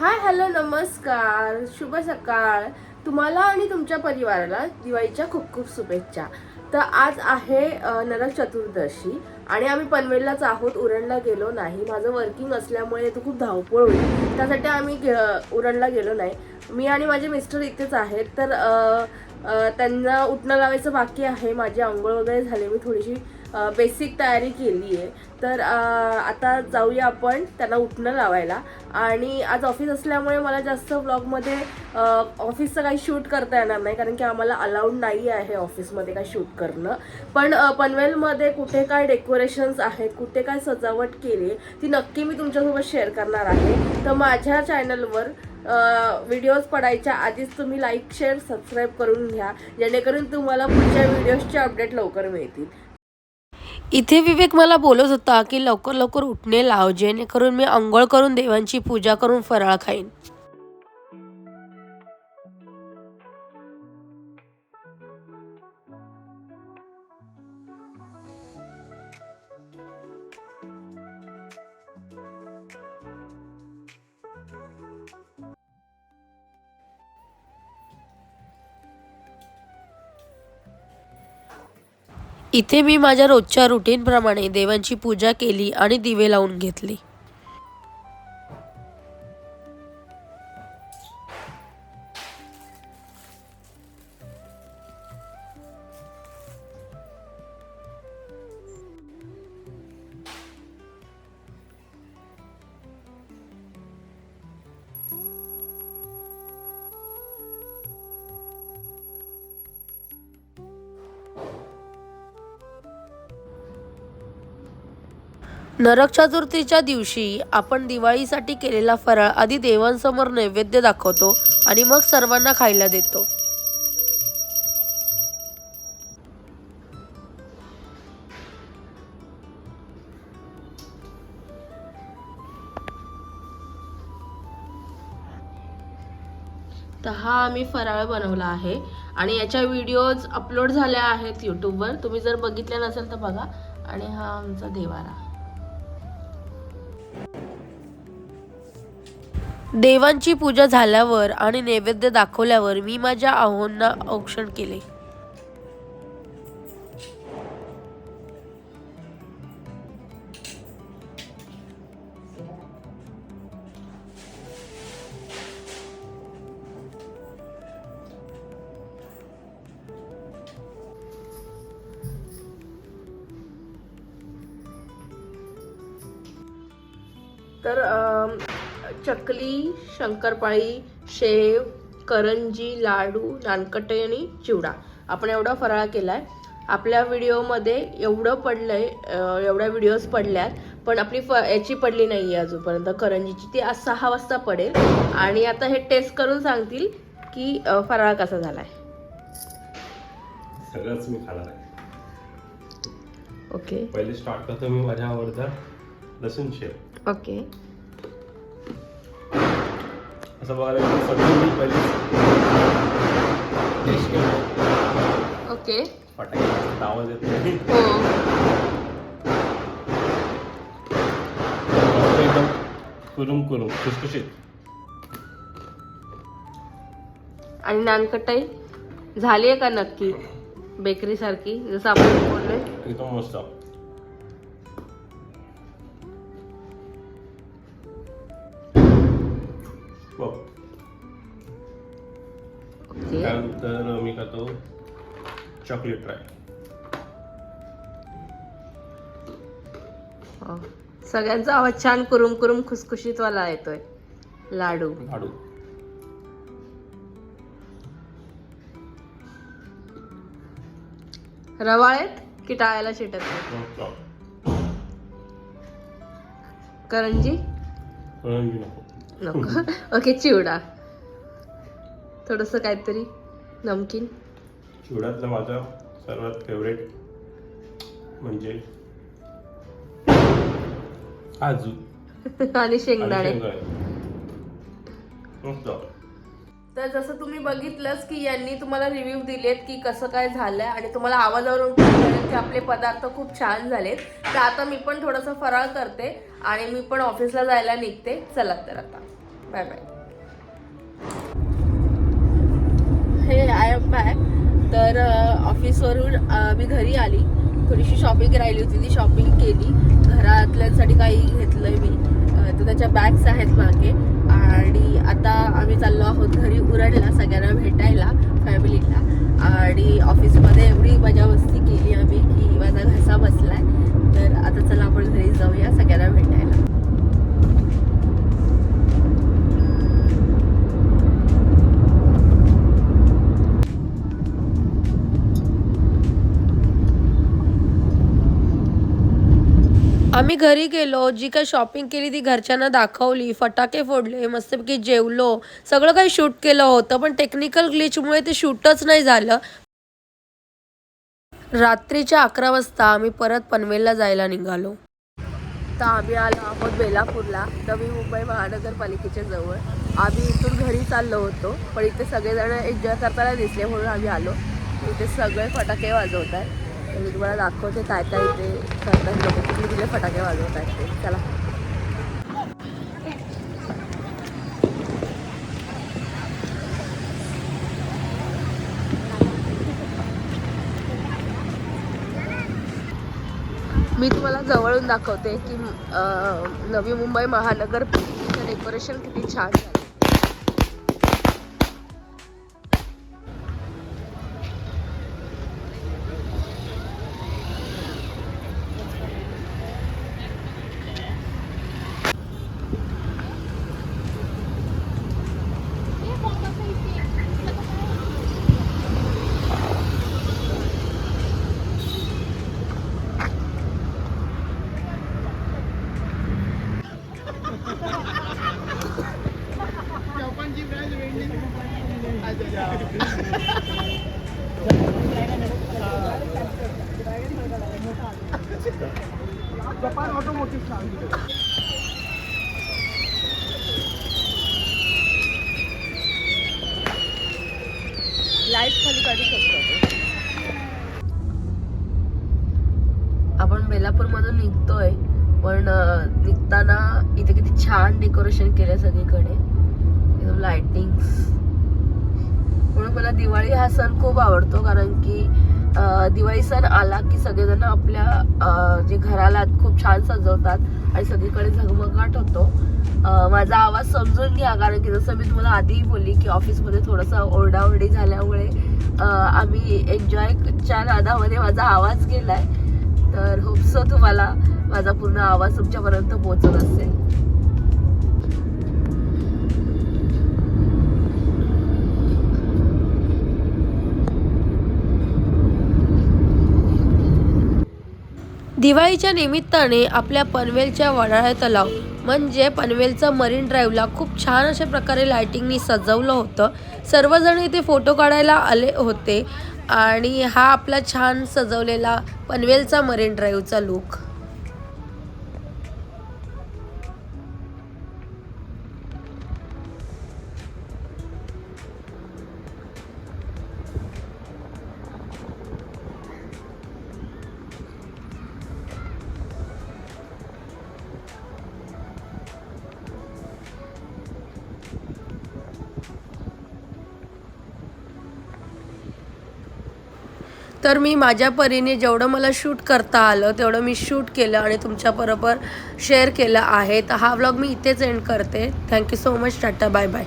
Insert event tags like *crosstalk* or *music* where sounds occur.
Hi hello नमस्कार. शुभ सकाळ. तुम्हाला आणि तुमच्या परिवाराला दिवाळीच्या खूप खूप शुभेच्छा. तर आज आहे नरक चतुर्दशी आणि आम्ही पनवेललाच आहोत. उरणला गेलो नाही. माझं वर्किंग असल्यामुळे तो खूप धावपळ होईल. त्यासाठी आम्ही गे- उरणला गेलो नाही. मी आणि माझे मिस्टर इथेच आहेत. तर त्यांना उठणं लावायचं बाकी आहे. माझी आंघोळ वगैरे झाली. मी थोडीशी बेसिक तयारी केली आहे. तर आता जाऊया आपण त्यांना उठणं लावायला. आणि आज ऑफिस असल्यामुळे मला जास्त ब्लॉगमध्ये ऑफिसचं काही शूट करता येणार नाही. कारण की आम्हाला अलाउड नाही आहे ऑफिसमध्ये काही शूट करणं. पण पनवेलमध्ये कुठे काय डेकोरेशन्स आहेत कुठे काय सजावट केली ती नक्की मी तुमच्यासोबत शेअर करणार आहे. तर माझ्या चॅनलवर व्हिडिओज पडायच्या आधीच तुम्ही लाईक शेअर सबस्क्राईब करून घ्या. जेणेकरून तुम्हाला पुढच्या व्हिडिओजचे अपडेट लवकर मिळतील. इथे विवेक मला बोलत होता की लवकर लवकर उठणे लाव जेणेकरून मी आंघोळ करून देवांची पूजा करून फराळ खाईन. इथे मी माझ्या रोजच्या रुटीनप्रमाणे देवांची पूजा केली आणि दिवे लावून घेतले. नरक चतुर्थीच्या दिवशी आपण दिवाळीसाठी केलेला फराळ आधी देवांसमोर नैवेद्य दाखवतो आणि मग सर्वांना खायला देतो. तर हा आम्ही फराळ बनवला आहे आणि याच्या व्हिडिओज अपलोड झाल्या आहेत यूट्यूबवर तुम्ही जर बघितल्या नसेल तर बघा. आणि हा आमचा देवारा. देवांची पूजा झाल्यावर आणि नैवेद्य दाखवल्यावर मी माझ्या आहोंना औक्षण केले. तर चकली शंकरपाळी शेव करंजी लाडू नानकटे आणि चिवडा. आपण एवढा फराळ केलाय. आपल्या व्हिडिओमध्ये एवढं पडलंय एवढ्या व्हिडिओज पडल्यात पण आपली फ याची पडली नाही आहे अजूनपर्यंत. करंजीची ती आज सहा वाजता पडेल. आणि आता हे टेस्ट करून सांगतील की फराळ कसा झालाय. सगळंच मी खाणार आहे. ओके पहिले स्टार्ट करतो मी माझ्या आवडता लसूण शेव. ओके असं बघायला गेलं तर सगळं मी पहिले टेस्ट केलं ओके. फटाके आवाज येत नाही. हो. एकदम कुरुम कुरुम खुसखुशीत. आणि नानकटाई झाली आहे का नक्की? बेकरी सारखी जसं आपण बोललोय? एकदम मस्त. त्यानंतर मी खातो चॉकलेट ट्राय हो. सगळ्यांचा आवाज छान कुरुम कुरुम खुसखुशीत वाला येतोय. लाडू. लाडू. रवाळ आहेत की टाळायला शिटत मस्त. करंजी? करंजी नको. नको. ओके चिवडा. थोडस काहीतरी नमकीन. चिवड्यातलं माझा सर्वात फेवरेट म्हणजे काजू. *laughs* आणि शेंगदाणे. मस्त. तर जसं तुम्ही बघितलंच की यांनी तुम्हाला रिव्ह्यू दिलेत की कसं काय झालंय आणि तुम्हाला आवाजावरून की आपले पदार्थ खूप छान झालेत. तर आता मी पण थोडंसं फराळ करते आणि मी पण ऑफिसला जायला निघते. चला तर आता. Bye bye hey I am back तर ऑफिसवरून मी घरी आली. थोडीशी शॉपिंग राहिली होती. ती शॉपिंग केली. घरातल्यांसाठी काही घेतलंय मी. तर त्याच्या बॅग्स आहेत मागे. आणि आता आम्ही चाललो आहोत घरी उरणला सगळ्यांना भेटायला फॅमिलीला. आणि ऑफिसमध्ये एवढी मजा मस्ती केली आम्ही की माझा घसा बसलाय. तर आता चला आपण घरी जाऊया. सगळ्या आम्ही घरी गेलो जी काही शॉपिंग केली ती घरच्यांना दाखवली फटाके फोडले मस्तपैकी जेवलो सगळं काही शूट केलं होतं पण टेक्निकल ग्लिचमुळे ते शूटच नाही झालं. रात्रीच्या अकरा वाजता आम्ही परत पनवेलला जायला निघालो. तर आम्ही आलो आहोत बेलापूरला नवी मुंबई महानगरपालिकेच्या जवळ. आम्ही इथून घरी चाललो होतो पण इथे सगळेजण एन्जॉय करताना दिसले म्हणून आम्ही आलो. इथे सगळे फटाके वाजवत आहेत मी तुम्हाला दाखवते काय काय इथे करतात लोक. कुठले कुठले फटाके वाजवत आहेत ते. चला. मी तुम्हाला जवळून दाखवते की अं, नवी मुंबई महानगर डेकोरेशन किती छान झालं. लाइट खाली काढू शकतो आपण बेलापूरमधून निघतोय पण निघताना इथे किती छान डेकोरेशन केलंय सगळीकडे. एकदम लाइटिंग म्हणून मला दिवाळी हा सण खूप आवडतो कारण की दिवाळी सण आला की सगळेजण आपल्या जे घराला खूप छान सजवतात आणि सगळीकडे झगमगाट होतो. माझा आवाज समजून घ्या कारण की जसं मी तुम्हाला आधी बोलली की ऑफिसमध्ये थोडंसं ओरडाओरडी झाल्यामुळे आम्ही एन्जॉयच्या नादामध्ये माझा आवाज गेला आहे तर होपसो तुम्हाला माझा पूर्ण आवाज तुमच्यापर्यंत पोचत असेल. दिवाळीच्या निमित्ताने आपल्या पनवेलच्या वडाळा तलाव म्हणजे पनवेलचं मरीन ड्राईव्हला खूप छान अशा प्रकारे लायटिंगनी सजवलं होतं. सर्वजण इथे फोटो काढायला आले होते आणि हा आपला छान सजवलेला पनवेलचा मरीन ड्राईव्हचा लुक तर मी माझ्या परीने जेवढं मला शूट करता आलं तेवढं मी शूट केलं आणि तुमच्याबरोबर शेअर केलं आहे. तर हा व्लॉग मी इथेच एंड करते. Thank you so much tata bye bye